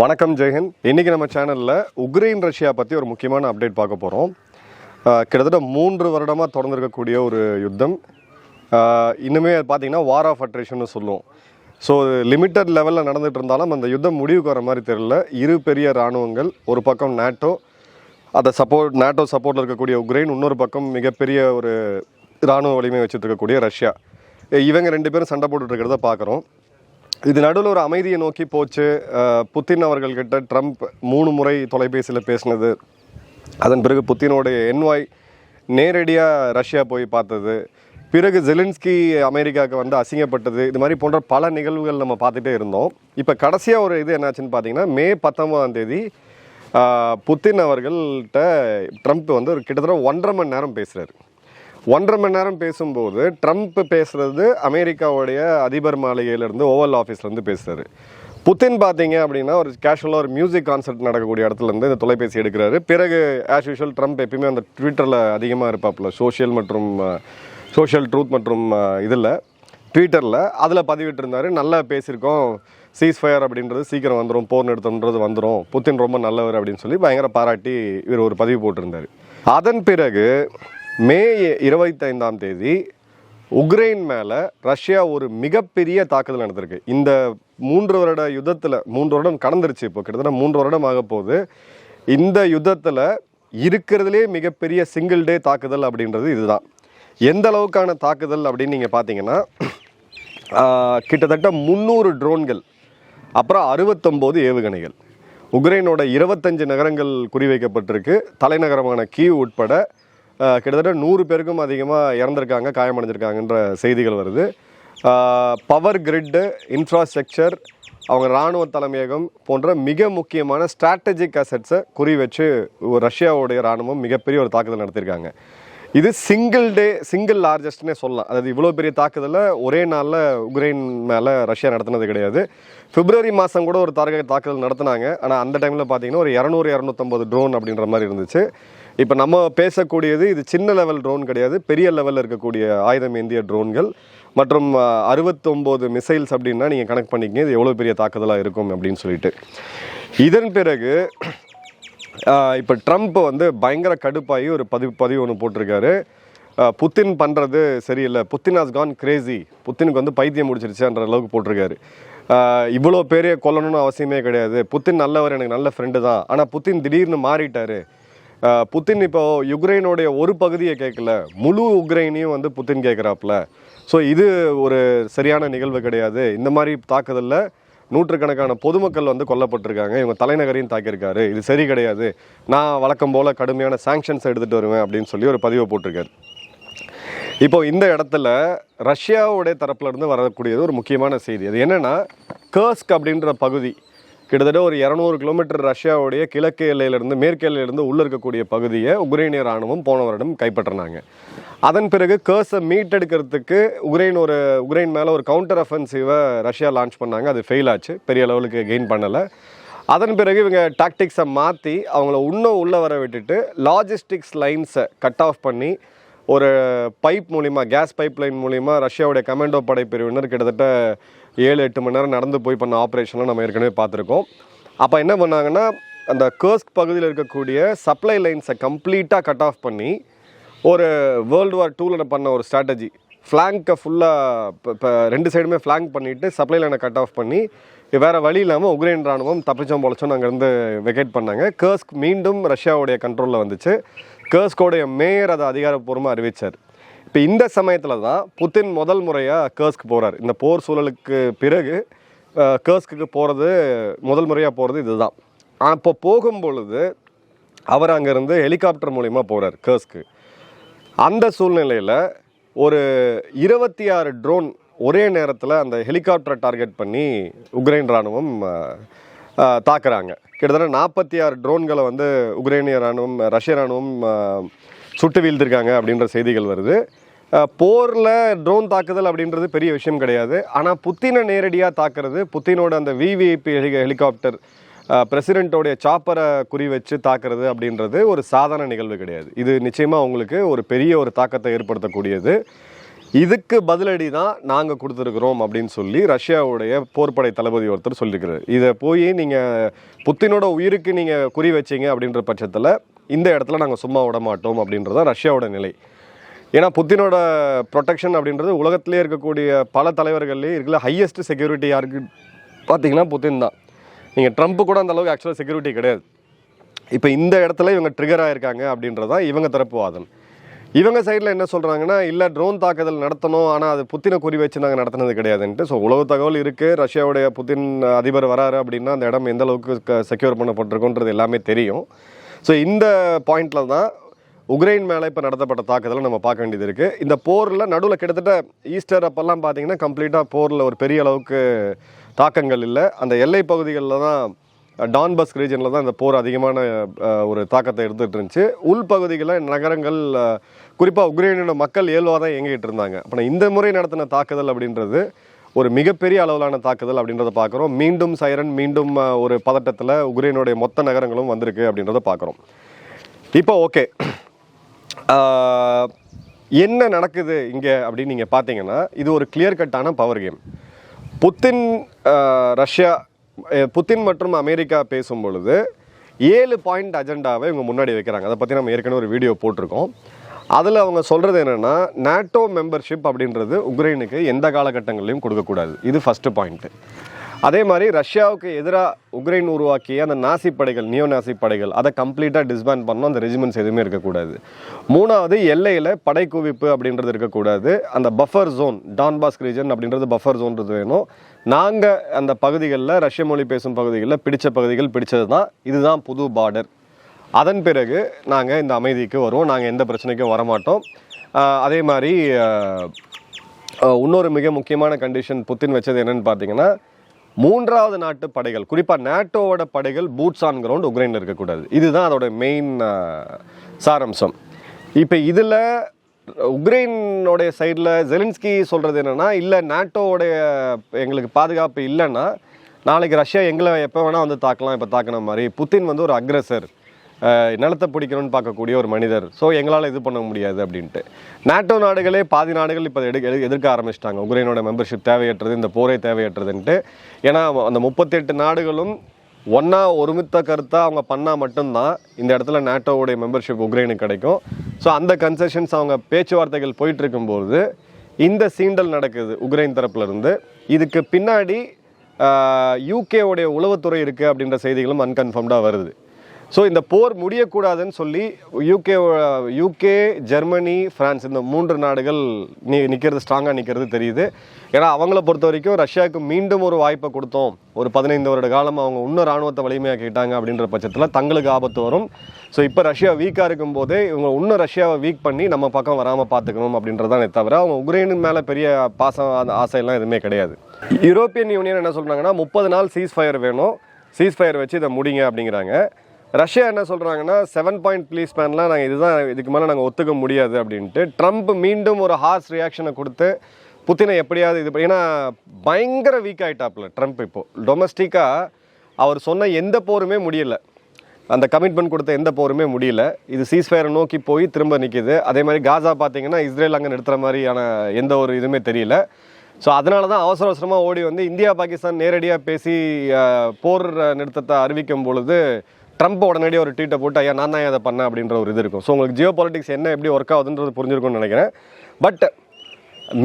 வணக்கம் ஜெயஹிந்த் இன்றைக்கி நம்ம சேனலில் உக்ரைன் ரஷ்யா பற்றி ஒரு முக்கியமான அப்டேட் பார்க்க போகிறோம் கிட்டத்தட்ட மூன்று வருடமாக தொடர்ந்துருக்கக்கூடிய ஒரு யுத்தம். இன்னுமே இன்னுமே பார்த்தீங்கன்னா வார் ஆஃப் அட்ரேஷன்னு சொல்லுவோம். ஸோ லிமிட்டட் லெவலில் நடந்துகிட்டு இருந்தாலும் அந்த யுத்தம் முடிவுக்கு வர மாதிரி தெரியல. இரு பெரிய இராணுவங்கள் ஒரு பக்கம் நேட்டோ அதை சப்போர்ட் நேட்டோ சப்போர்ட்டில் இருக்கக்கூடிய உக்ரைன் இன்னொரு பக்கம் மிகப்பெரிய ஒரு இராணுவ வலிமை வச்சுட்டு இருக்கக்கூடிய ரஷ்யா. இவங்க ரெண்டு பேரும் சண்டை போட்டுட்டு இருக்கிறத பார்க்குறோம் இது நடுவில் ஒரு அமைதியை நோக்கி போச்சு. புத்தின் அவர்கள்கிட்ட ட்ரம்ப் மூணு முறை தொலைபேசியில் பேசினது. அதன் பிறகு புத்தினுடைய என்வாய் நேரடியாக ரஷ்யா போய் பார்த்தது. பிறகு ஜெலின்ஸ்கி அமெரிக்காவுக்கு வந்து அசிங்கப்பட்டது. இது மாதிரி போன்ற பல நிகழ்வுகள் நம்ம பார்த்துட்டே இருந்தோம். இப்போ கடைசியாக ஒரு இது என்னாச்சுன்னு பார்த்தீங்கன்னா மே பத்தொன்பதாம் தேதி புத்தின் அவர்கள்ட்ட ட்ரம்ப் வந்து ஒரு கிட்டத்தட்ட ஒன்றரை மணி நேரம் பேசுகிறாரு ஒன்றரை மணி நேரம் பேசும்போது ட்ரம்ப் பேசுறது அமெரிக்காவுடைய அதிபர் மாளிகையிலேருந்து ஓவல் ஆஃபீஸ்லேருந்து பேசுறாரு. புத்தின் பார்த்தீங்க அப்படின்னா ஒரு கேஷுவலாக ஒரு மியூசிக் கான்சர்ட் நடக்கக்கூடிய இடத்துல இருந்து இந்த தொலைபேசி எடுக்கிறாரு. பிறகு ஆஸ் யூஷுவல் ட்ரம்ப் எப்பயுமே அந்த ட்விட்டரில் அதிகமாக இருப்பாப்புல. சோஷியல் மற்றும் சோஷியல் ட்ரூத் மற்றும் இதில் ட்விட்டரில் அதில் பதிவிட்டிருந்தார் நல்லா பேசியிருக்கோம். சீஸ் ஃபயர் அப்படின்றது சீக்கிரம் வந்துடும் போர் நிறுத்தம்ன்றது வந்துடும் புத்தின் ரொம்ப நல்லவர் அப்படின்னு சொல்லி பயங்கர பாராட்டி இவர் ஒரு பதிவு போட்டிருந்தார். அதன் பிறகு மே இருபத்தைந்தாம் தேதி உக்ரைன் மேலே ரஷ்யா ஒரு மிகப்பெரிய தாக்குதல் நடந்திருக்கு இந்த மூன்று வருட யுத்தத்தில் மூன்று வருடம் கடந்துருச்சு இப்போ கிட்டத்தட்ட மூன்று வருடம் ஆக போகுது. இந்த யுத்தத்தில் இருக்கிறதுலே மிகப்பெரிய சிங்கிள் டே தாக்குதல் அப்படின்றது இதுதான். எந்த அளவுக்கான தாக்குதல் அப்படின்னு நீங்கள் பார்த்தீங்கன்னா கிட்டத்தட்ட முந்நூறு ட்ரோன்கள் அப்புறம் அறுபத்தொம்போது ஏவுகணைகள். உக்ரைனோட இருபத்தஞ்சு நகரங்கள் குறிவைக்கப்பட்டிருக்கு. தலைநகரமான கீவ் உட்பட கிட்டத்தட்ட நூறு பேருக்கும் அதிகமாக இறந்துருக்காங்க காயமடைஞ்சிருக்காங்கன்ற செய்திகள் வருது. பவர் கிரிட்டு இன்ஃப்ராஸ்ட்ரக்சர் அவங்க இராணுவ தலைமையகம் போன்ற மிக முக்கியமான ஸ்ட்ராட்டஜிக் அசட்ஸை குறி வச்சு ரஷ்யாவுடைய இராணுவம் மிகப்பெரிய ஒரு தாக்குதல் நடத்தியிருக்காங்க. இது சிங்கிள் டே சிங்கிள் லார்ஜஸ்ட்னே சொல்லலாம். அதாவது இவ்வளோ பெரிய தாக்குதலை ஒரே நாளில் உக்ரைன் மேலே ரஷ்யா நடத்தினது கிடையாது. பிப்ரவரி மாதம் கூட ஒரு தாக்க தாக்குதல் நடத்தினாங்க. ஆனால் அந்த டைமில் பார்த்தீங்கன்னா ஒரு இரநூறு இரநூத்தம்பது ட்ரோன் அப்படின்ற மாதிரி இருந்துச்சு. இப்போ நம்ம பேசக்கூடியது இது சின்ன லெவல் ட்ரோன் கிடையாது. பெரிய லெவலில் இருக்கக்கூடிய ஆயுதம் ஏந்திய ட்ரோன்கள் மற்றும் அறுபத்தொம்போது மிசைல்ஸ் அப்படின்னா நீங்கள் கணக்கு பண்ணிக்கங்க. இது எவ்வளோ பெரிய தாக்குதலாக இருக்கும் அப்படின்னு சொல்லிட்டு. இதன் பிறகு இப்போ ட்ரம்ப் வந்து பயங்கர கடுப்பாகி ஒரு பதிவு பதிவு ஒன்று போட்டிருக்காரு புத்தின் பண்ணுறது சரியில்லை. புத்தின் ஹாஸ் கான் கிரேசி புத்தினுக்கு வந்து பைத்தியம் முடிச்சிருச்சுன்ற அளவுக்கு போட்டிருக்காரு. இவ்வளோ பேரையே கொல்லணும்னு அவசியமே கிடையாது. புத்தின் நல்லவர் எனக்கு நல்ல ஃப்ரெண்டு தான். ஆனால் புத்தின் திடீர்னு மாறிட்டார். புத்தின் இப்போ யுக்ரைனுடைய ஒரு பகுதியை கேட்கல. முழு உக்ரைனையும் வந்து புத்தின் கேட்குறாப்புல. ஸோ இது ஒரு சரியான நிகழ்வு கிடையாது. இந்த மாதிரி தாக்குதலில் நூற்றுக்கணக்கான பொதுமக்கள் வந்து கொல்லப்பட்டிருக்காங்க. இவங்க தலைநகரையும் தாக்கியிருக்காரு. இது சரி கிடையாது. நான் வழக்கம் போல் கடுமையான சாங்ஷன்ஸ் எடுத்துகிட்டு வருவேன் அப்படின்னு சொல்லி ஒரு பதிவை போட்டிருக்காரு. இப்போ இந்த இடத்துல ரஷ்யாவுடைய தரப்புலேருந்து வரக்கூடியது ஒரு முக்கியமான செய்தி. அது என்னென்னா கர்ஸ்க் அப்படின்ற பகுதி கிட்டத்தட்ட ஒரு இரநூறு கிலோமீட்டர் ரஷ்யாவுடைய கிழக்கு எல்லையிலிருந்து மேற்கு எல்லையிலிருந்து உள்ள இருக்கக்கூடிய பகுதியை உக்ரைனிய ராணுவம் போன வருடம் கைப்பற்றினாங்க. அதன் பிறகு கர்ஸை மீட்டெடுக்கிறதுக்கு உக்ரைன் ஒரு உக்ரைன் மேலே ஒரு கவுண்டர் அஃபென்சிவை ரஷ்யா லான்ச் பண்ணாங்க. அது ஃபெயில் ஆச்சு. பெரிய லெவலுக்கு கெயின் பண்ணலை. அதன் பிறகு இவங்க டாக்டிக்ஸை மாற்றி அவங்கள இன்னும் உள்ளே வர விட்டுட்டு லாஜிஸ்டிக்ஸ் லைன்ஸை கட் ஆஃப் பண்ணி ஒரு பைப் மூலிமா கேஸ் பைப் லைன் மூலிமா ரஷ்யாவுடைய கமாண்டோ படை பிரிவினர் கிட்டத்தட்ட ஏழு எட்டு மணி நேரம் நடந்து போய் பண்ண ஆப்ரேஷன்லாம் நம்ம ஏற்கனவே பார்த்துருக்கோம். அப்போ என்ன பண்ணாங்கன்னா அந்த கர்ஸ்க் பகுதியில் இருக்கக்கூடிய சப்ளை லைன்ஸை கம்ப்ளீட்டாக கட் ஆஃப் பண்ணி ஒரு வேர்ல்டு வார் டூவில் பண்ண ஒரு ஸ்ட்ராட்டஜி ஃப்ளாங்கை ஃபுல்லாக இப்போ ரெண்டு சைடுமே ஃப்ளாங்க் பண்ணிவிட்டு சப்ளை லைனை கட் ஆஃப் பண்ணி வேறு வழி இல்லாமல் உக்ரைன் ராணுவம் தப்பிச்சோம் பொழைச்சோம் அங்கேருந்து வெக்கேட் பண்ணாங்க. கர்ஸ்க் மீண்டும் ரஷ்யாவுடைய கண்ட்ரோலில் வந்துச்சு. கர்ஸ்கோடைய மேயர் அதை அதிகாரப்பூர்வமாக அறிவித்தார் இப்போ இந்த சமயத்தில் தான் புத்தின் முதல் முறையாக கேர்ஸ்க்கு போகிறார் இந்த போர் சூழலுக்கு பிறகு கேர்ஸ்க்கு போகிறது முதல் முறையாக போகிறது இதுதான். அப்போ போகும் பொழுது அவர் அங்கேருந்து ஹெலிகாப்டர் மூலிமா போகிறார் கேர்ஸ்க்கு அந்த சூழ்நிலையில் ஒரு இருபத்தி ஆறு ட்ரோன் ஒரே நேரத்தில் அந்த ஹெலிகாப்டரை டார்கெட் பண்ணி உக்ரைன் ராணுவம் தாக்குறாங்க. கிட்டத்தட்ட நாற்பத்தி ஆறு ட்ரோன்களை வந்து உக்ரைனிய ராணுவம் ரஷ்ய ராணுவம் சுட்டு வீழ்த்திருக்காங்க அப்படின்ற செய்திகள் வருது. போரில் ட்ரோன் தாக்குதல் அப்படின்றது பெரிய விஷயம் கிடையாது. ஆனால் புத்தினை நேரடியாக தாக்குறது புத்தினோட அந்த விவிஐபி ஹெலி ஹெலிகாப்டர் பிரசிடெண்ட்டோடைய சாப்பரை குறி வச்சு தாக்குறது அப்படின்றது ஒரு சாதாரண நிகழ்வு கிடையாது. இது நிச்சயமாக உங்களுக்கு ஒரு பெரிய ஒரு தாக்கத்தை ஏற்படுத்தக்கூடியது. இதுக்கு பதிலடி தான் நாங்கள் கொடுத்துருக்குறோம் அப்படின்னு சொல்லி ரஷ்யாவுடைய போர்ப்படை தளபதி ஒருத்தர் சொல்லியிருக்கிறார். இதை போய் நீங்கள் புத்தினோட உயிருக்கு நீங்கள் குறி வச்சிங்க அப்படின்ற பட்சத்தில் இந்த இடத்துல நாங்கள் சும்மா விட மாட்டோம் அப்படின்றது தான் ரஷ்யாவோட நிலை. ஏன்னா புத்தினோட ப்ரொடெக்ஷன் அப்படின்றது உலகத்திலே இருக்கக்கூடிய பல தலைவர்கள்லேயே இருக்கிற ஹையஸ்ட் செக்யூரிட்டி யாருக்கு? பார்த்தீங்கன்னா புத்தின் தான். நீங்கள் ட்ரம்ப் கூட அந்த அளவுக்கு ஆக்சுவலாக செக்யூரிட்டி கிடையாது. இப்போ இந்த இடத்துல இவங்க ட்ரிகர் ஆகிருக்காங்க அப்படின்றது தான் இவங்க தரப்பு வாதம். இவங்க சைடில் என்ன சொல்கிறாங்கன்னா இல்லை ட்ரோன் தாக்குதல் நடத்தணும் ஆனால் அது புத்தினை குறி வச்சு நாங்கள் நடத்தினது கிடையாதுன்ட்டு. ஸோ உளவு தகவல் இருக்குது ரஷ்யாவுடைய புத்தின் அதிபர் வராரு அப்படின்னா அந்த இடம் எந்த அளவுக்கு செக்யூர் பண்ணப்பட்டிருக்குன்றது எல்லாமே தெரியும். ஸோ இந்த பாயிண்டில் தான் உக்ரைன் மேலே இப்போ நடத்தப்பட்ட தாக்குதலை நம்ம பார்க்க வேண்டியது இருக்குது இந்த போரில் நடுவில் கிட்டத்தட்ட ஈஸ்டர் அப்போல்லாம் பார்த்தீங்கன்னா கம்ப்ளீட்டாக போரில் ஒரு பெரிய அளவுக்கு தாக்கங்கள் இல்லை. அந்த எல்லை பகுதிகளில் தான் டான்பஸ் ரீஜனில் தான் இந்த போர் அதிகமான ஒரு தாக்கத்தை எடுத்துகிட்டு இருந்துச்சு. உள்பகுதிகளில் நகரங்கள் குறிப்பாக உக்ரைனோட மக்கள் இயல்பாக தான் இயங்கிட்டு இருந்தாங்க. அப்போ இந்த முறை நடத்தின தாக்குதல் அப்படின்றது ஒரு மிகப்பெரிய அளவிலான தாக்குதல் அப்படின்றத பார்க்குறோம். மீண்டும் சைரன் மீண்டும் ஒரு பதட்டத்தில் உக்ரைனுடைய மொத்த நகரங்களும் வந்திருக்கு அப்படின்றத பார்க்குறோம். இப்போ ஓகே என்ன நடக்குது இங்கே அப்படின்னு நீங்கள் பார்த்தீங்கன்னா இது ஒரு கிளியர் கட்டான power game Putin Russia Putin மற்றும் அமெரிக்கா பேசும் பொழுது ஏழு பாயிண்ட் அஜெண்டாவை இவங்க முன்னாடி வைக்கிறாங்க. அதை பற்றி நம்ம ஏற்கனவே ஒரு வீடியோ போட்டிருக்கோம். அதில் அவங்க சொல்கிறது என்னென்னா நாட்டோ மெம்பர்ஷிப் அப்படின்றது உக்ரைனுக்கு எந்த காலகட்டங்களையும் கொடுக்கக்கூடாது இது ஃபஸ்ட்டு பாயிண்ட்டு அதே மாதிரி ரஷ்யாவுக்கு எதிராக உக்ரைன் உருவாக்கிய அந்த நாசி படைகள் நியோ நாசி படைகள் அதை கம்ப்ளீட்டாக டிஸ்பேண்ட் பண்ணணும். அந்த ரெஜிமெண்ட்ஸ் எதுவுமே இருக்கக்கூடாது. மூணாவது எல்லையில் படை குவிப்பு அப்படின்றது இருக்கக்கூடாது. அந்த பஃபர் ஜோன் டான்பாஸ்க் ரீஜன் அப்படின்றது பஃபர் ஜோன்றது வேணும். நாங்கள் அந்த பகுதிகளில் ரஷ்ய மொழி பேசும் பகுதிகளில் பிடித்த பகுதிகள் பிடிச்சது தான் இதுதான் புது பார்டர் அதன் பிறகு நாங்கள் இந்த அமைதிக்கு வருவோம். நாங்கள் எந்த பிரச்சனைக்கும் வரமாட்டோம். அதே மாதிரி இன்னொரு மிக முக்கியமான கண்டிஷன் புத்தின் வச்சது என்னன்னு பார்த்தீங்கன்னா மூன்றாவது நாட்டு படைகள் குறிப்பாக நேட்டோவோட படைகள் பூட்ஸ் ஆன் கிரவுண்ட் உக்ரைனில் இருக்கக்கூடாது. இதுதான் அதோட மெயின் சாரம்சம். இப்போ இதில் உக்ரைனோடைய சைடில் ஜெலின்ஸ்கி சொல்கிறது என்னென்னா இல்லை நேட்டோவுடைய எங்களுக்கு பாதுகாப்பு இல்லைன்னா நாளைக்கு ரஷ்யா எங்களை எப்போ வேணால் வந்து தாக்கலாம் இப்போ தாக்கின மாதிரி. புத்தின் வந்து ஒரு அக்ரஸர் நிலத்தை பிடிக்கணும்னு பார்க்கக்கூடிய ஒரு மனிதர். ஸோ எங்களால் இது பண்ண முடியாது அப்படின்ட்டு. நாட்டோ நாடுகளே பாதி நாடுகள் இப்போ எடு எடு- எதிர்க்க ஆரம்பிச்சிட்டாங்க. உக்ரைனோட மெம்பர்ஷிப் தேவையற்றது இந்த போரே தேவையற்றதுன்ட்டு. ஏன்னா அந்த முப்பத்தெட்டு நாடுகளும் ஒன்றா ஒருமித்த கருத்தாக அவங்க பண்ணால் மட்டும்தான் இந்த இடத்துல நாட்டோவுடைய மெம்பர்ஷிப் உக்ரைனுக்கு கிடைக்கும். ஸோ அந்த கன்செஷன்ஸ் அவங்க பேச்சுவார்த்தைகள் போயிட்டுருக்கும்போது இந்த சீண்டல் நடக்குது உக்ரைன் தரப்புலேருந்து. இதுக்கு பின்னாடி யூகேவுடைய உளவுத்துறை இருக்குது அப்படின்ற செய்திகளும் அன்கன்ஃபர்ம்டாக வருது. ஸோ இந்த போர் முடியக்கூடாதுன்னு சொல்லி யூகே யூகே ஜெர்மனி ஃப்ரான்ஸ் இந்த மூன்று நாடுகள் நி நிற்கிறது ஸ்ட்ராங்காக நிற்கிறது தெரியுது. ஏன்னா அவங்கள பொறுத்த வரைக்கும் ரஷ்யாவுக்கு மீண்டும் ஒரு வாய்ப்பை கொடுத்தோம். ஒரு பதினைந்து வருட காலம் அவங்க இன்னும் ராணுவத்தை வலிமையாக்கிட்டாங்க அப்படின்ற பட்சத்தில் தங்களுக்கு ஆபத்து வரும். ஸோ இப்போ ரஷ்யா வீக்காக இருக்கும்போதே இவங்க இன்னும் ரஷ்யாவை வீக் பண்ணி நம்ம பக்கம் வராமல் பார்த்துக்கணும் அப்படின்றதானே தவிர அவங்க உக்ரைனு மேலே பெரிய பாசம் அந்த ஆசையெல்லாம் எதுவுமே கிடையாது. யூரோப்பியன் யூனியன் என்ன சொல்கிறாங்கன்னா முப்பது நாள் சீஸ் ஃபயர் வேணும். சீஸ் ஃபயர் வச்சு இதை முடிங்க அப்படிங்கிறாங்க. ரஷ்யா என்ன சொல்கிறாங்கன்னா செவன் பாயிண்ட் ப்ளீஸ் பேன்லாம் நாங்கள் இதுதான் இதுக்கு மேலே நாங்கள் ஒத்துக்க முடியாது அப்படின்ட்டு ட்ரம்ப் மீண்டும் ஒரு ஹார்ஸ் ரியாக்ஷனை கொடுத்து புத்தினை எப்படியாவது இது பண்ணி- ஏன்னா பயங்கர வீக் ஆகிட்டாப்புல ட்ரம்ப் இப்போது டொமஸ்டிக்காக அவர் சொன்ன எந்த போருமே முடியல. அந்த கமிட்மெண்ட் கொடுத்த எந்த போருமே முடியல. இது சீஸ்ஃபயரை நோக்கி போய் திரும்ப நிற்கிது அதே மாதிரி காசா பார்த்தீங்கன்னா இஸ்ரேல் அங்கே நிறுத்துற மாதிரியான எந்த ஒரு இதுவுமே தெரியல. ஸோ அதனால தான் அவசர அவசரமாக ஓடி வந்து இந்தியா பாகிஸ்தான் நேரடியாக பேசி போர் நிறுத்தத்தை அறிவிக்கும் பொழுது ட்ரம்ப் உடனடியாக ஒரு ட்வீட்டை போட்டு ஐயா நான் தான் அதை பண்ணேன்? அப்படின்ற ஒரு இது இருக்கும். ஸோ உங்களுக்கு ஜியோ பாலிட்டிக்ஸ் என்ன எப்படி ஒர்க் ஆகுதுன்றது புரிஞ்சிருக்கும்னு நினைக்கிறேன். பட்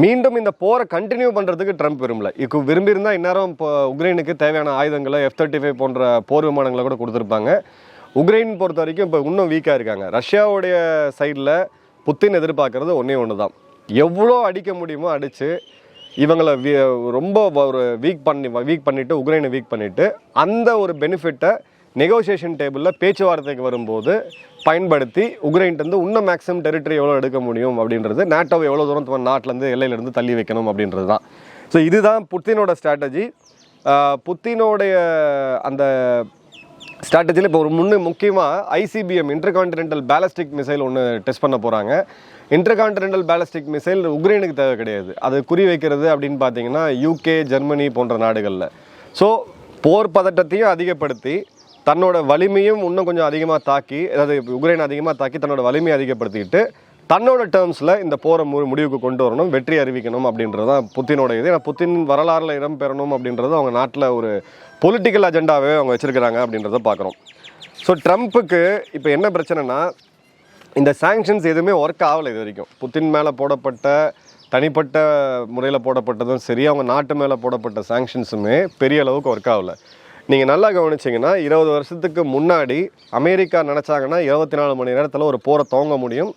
மீண்டும் இந்த போரை கண்டினியூ பண்ணுறதுக்கு ட்ரம்ப் விரும்பல. இப்போ விரும்பியிருந்தால் இந்நேரம் இப்போ உக்ரைனுக்கு தேவையான ஆயுதங்களை எஃப் தேர்ட்டி ஃபைவ் போன்ற போர் விமானங்களை கூட கொடுத்துருப்பாங்க. உக்ரைன் பொறுத்த வரைக்கும் இப்போ இன்னும் வீக்காக இருக்காங்க. ரஷ்யாவுடைய சைடில் புத்தின் எதிர்பார்க்கறது ஒன்றே ஒன்று தான் எவ்வளோ அடிக்க முடியுமோ அடித்து இவங்களை ரொம்ப ஒரு வீக் பண்ணி வீக் பண்ணிவிட்டு உக்ரைனை வீக் பண்ணிவிட்டு அந்த ஒரு பெனிஃபிட்டை நெகோசியேஷன் டேபிளில் பேச்சுவார்த்தைக்கு வரும்போது பயன்படுத்தி உக்ரைன்ட்டு இன்னும் மேக்ஸிமம் டெரிட்டரி எவ்வளோ எடுக்க முடியும் அப்படின்றது நேட்டோவை எவ்வளோ தூரம் தன் நாட்டிலேருந்து எல்லையிலேருந்து தள்ளி வைக்கணும் அப்படின்றது தான். ஸோ இதுதான் புத்தினோட ஸ்ட்ராட்டஜி புத்தினோடைய அந்த ஸ்ட்ராட்டஜியில் இப்போ ஒரு முன்னு முக்கியமாக ஐசிபிஎம் இன்டர்கான்டினென்டல் பேலஸ்டிக் மிசைல் ஒன்று டெஸ்ட் பண்ண போகிறாங்க இன்டர்கான்டினென்டல் பேலஸ்டிக் மிசைல் உக்ரைனுக்கு தேவை கிடையாது. அது குறி வைக்கிறது அப்படின்னு பார்த்தீங்கன்னா யூகே ஜெர்மனி போன்ற நாடுகளில். ஸோ போர் பதட்டத்தையும் அதிகப்படுத்தி தன்னோட வலிமையும் இன்னும் கொஞ்சம் அதிகமாக தாக்கி அதாவது உக்ரைன் அதிகமாக தாக்கி தன்னோட வலிமையை அதிகப்படுத்திக்கிட்டு தன்னோட டேர்ம்ஸில் இந்த போரை மு முடிவுக்கு கொண்டு வரணும் வெற்றி அறிவிக்கணும் அப்படின்றது தான் புத்தினோட இது. ஏன்னா புத்தின் வரலாறுல இடம்பெறணும் அப்படின்றது அவங்க நாட்டில் ஒரு பொலிட்டிக்கல் அஜெண்டாவே அவங்க வச்சுருக்கிறாங்க அப்படின்றத பார்க்குறோம் ஸோ ட்ரம்ப்புக்கு இப்போ என்ன பிரச்சனைனா இந்த சாங்ஷன்ஸ் எதுவுமே ஒர்க் ஆகலை இது வரைக்கும். புத்தின் மேலே போடப்பட்ட தனிப்பட்ட முறையில் போடப்பட்டதும் சரி அவங்க நாட்டு மேலே போடப்பட்ட சாங்ஷன்ஸுமே பெரிய அளவுக்கு ஒர்க் ஆகலை. நீங்கள் நல்லா கவனிச்சிங்கன்னா இருபது வருஷத்துக்கு முன்னாடி அமெரிக்கா நினச்சாங்கன்னா இருபத்தி நாலு மணி நேரத்தில் ஒரு போரை துவங்க முடியும்.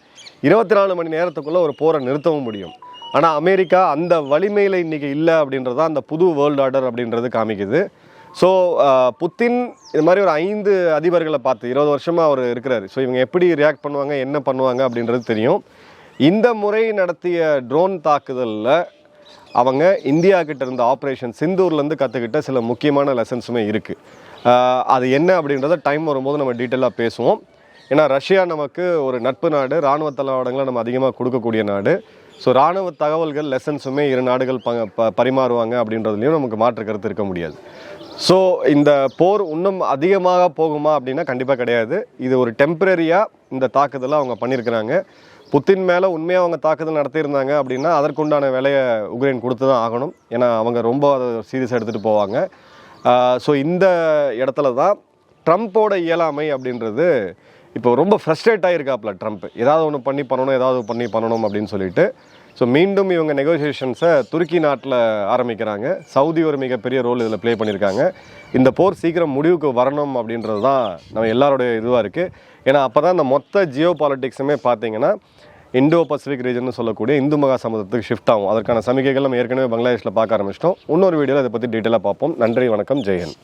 இருபத்தி நாலு மணி நேரத்துக்குள்ளே ஒரு போரை நிறுத்தவும் முடியும். ஆனால் அமெரிக்கா அந்த வலிமையில் இன்றைக்கி இல்லை அப்படின்றது தான் அந்த புது வேர்ல்டு ஆர்டர் அப்படின்றது காமிக்குது. ஸோ புத்தின் இது மாதிரி ஒரு ஐந்து அதிபர்களை பார்த்து இருபது வருஷமாக அவர் இருக்கிறாரு. ஸோ இவங்க எப்படி ரியாக்ட் பண்ணுவாங்க என்ன பண்ணுவாங்க அப்படின்றது தெரியும். இந்த முறை நடத்திய ட்ரோன் தாக்குதலில் அவங்க இந்தியா கிட்ட இருந்த ஆப்ரேஷன் சிந்தூர்லேருந்து கற்றுக்கிட்ட சில முக்கியமான லெசன்ஸுமே இருக்குது அது என்ன அப்படின்றத டைம் வரும்போது நம்ம டீட்டெயிலாக பேசுவோம். ஏன்னா ரஷ்யா நமக்கு ஒரு நட்பு நாடு இராணுவ தளவாடங்களை நம்ம அதிகமாக கொடுக்கக்கூடிய நாடு. ஸோ இராணுவ தகவல்கள் லெசன்ஸுமே இரு நாடுகள் ப ப- பரிமாறுவாங்க அப்படின்றதுலையும் நமக்கு மாற்று கருத்து இருக்க முடியாது. ஸோ இந்த போர் இன்னும் அதிகமாக போகுமா அப்படின்னா கண்டிப்பாக கிடையாது. இது ஒரு டெம்பரரியாக இந்த தாக்குதலை அவங்க பண்ணியிருக்கிறாங்க. புத்தின் மேலே உண்மையாக அவங்க தாக்குதல் நடத்தியிருந்தாங்க அப்படின்னா அதற்குண்டான விலையை உக்ரைன் கொடுத்து தான் ஆகணும். ஏன்னா அவங்க ரொம்ப அதை சீரியஸ் எடுத்துகிட்டு போவாங்க. ஸோ இந்த இடத்துல தான் ட்ரம்ப்போட இயலாமை அப்படின்றது இப்போ ரொம்ப ஃப்ரஸ்ட்ரேட் ஆகிருக்காப்புல ட்ரம்ப். ஏதாவது ஒன்று பண்ணி பண்ணணும் ஏதாவது பண்ணி பண்ணணும் அப்படின்னு சொல்லிட்டு. ஸோ மீண்டும் இவங்க நெகோசியேஷன்ஸை துருக்கி நாட்டில் ஆரம்பிக்கிறாங்க. சவுதி ஒரு மிகப்பெரிய ரோல் இதில் ப்ளே பண்ணியிருக்காங்க இந்த போர் சீக்கிரம் முடிவுக்கு வரணும் அப்படின்றது தான் நம்ம எல்லாருடைய இதுவாக இருக்குது ஏன்னா அப்போ தான் இந்த மொத்த ஜியோ பாலிட்டிக்ஸுமே பார்த்தீங்கன்னா இந்தோ பசிபிக் ரீஜன் சொல்லக்கூடிய இந்து மகா சமுதிரத்துக்கு ஷிஃப்ட் ஆகும். அதற்கான சமிக்கைகள் நம்ம ஏற்கனவே பங்களாதேஷில் பார்க்க ஆரம்பிச்சிட்டோம். இன்னொரு வீடியோவில் அதை பற்றி டீட்டெயிலாக பார்ப்போம். நன்றி வணக்கம் ஜெயன்